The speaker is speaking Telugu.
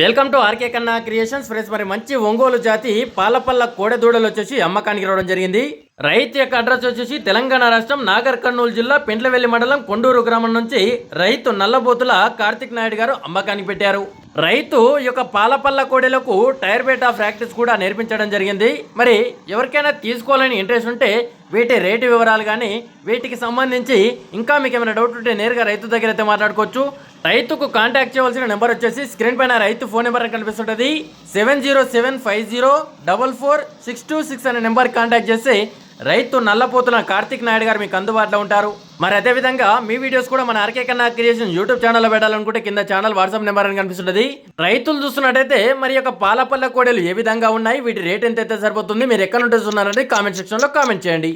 Welcome to RK Kanna creations friends మరి మంచి ఒంగోలు జాతి పాలపల్ల కోడెదూడలు వచ్చేసి అమ్మకానికి రావడం జరిగింది. రైతు యొక్క అడ్రస్ వచ్చేసి తెలంగాణ రాష్ట్రం నాగర్ కర్నూలు జిల్లా పెంట్లవెల్లి మండలం కొండూరు గ్రామం నుంచి రైతు నల్లబోతుల కార్తిక్ నాయుడు గారు అమ్మకానికి పెట్టారు. రైతు యొక్క పాలపల్ల కోడెలకు టైర్ బేటా ప్రాక్టీస్ కూడా నేర్పించడం జరిగింది. మరి ఎవరికైనా తీసుకోవాలని ఇంట్రెస్ట్ ఉంటే వీటి రేటు వివరాలు కానీ వీటికి సంబంధించి ఇంకా మీకు ఏమైనా డౌట్ ఉంటే నేరుగా రైతు దగ్గర అయితే మాట్లాడుకోవచ్చు. రైతుకు కాంటాక్ట్ చేయవలసిన నెంబర్ వచ్చేసి స్క్రీన్ పైన రైతు ఫోన్ నెంబర్ కనిపిస్తుంటుంది. Seven zero seven five zero double four six two six అనే నెంబర్ కాంటాక్ట్ చేసి రైతు నల్లపోతున్న కార్తిక్ నాయుడు గారు మీకు అందుబాటులో ఉంటారు. మరి అదేవిధంగా మీ వీడియోస్ కూడా మన ఆర్కే కన్నా క్రియేషన్ యూట్యూబ్ ఛానల్లో పెట్టాలనుకుంటే కింద ఛానల్ వాట్సాప్ నెంబర్ అని కనిపిస్తుంటుంది. రైతులు చూస్తున్నట్టయితే మరి యొక్క పాలపల్ల కోడలు ఏ విధంగా ఉన్నాయి? వీటి రేట్ ఎంత అయితే సరిపోతుంది? మీరు ఎక్కడ నుండి చూస్తున్నారంటే కామెంట్ సెక్షన్లో కామెంట్ చేయండి.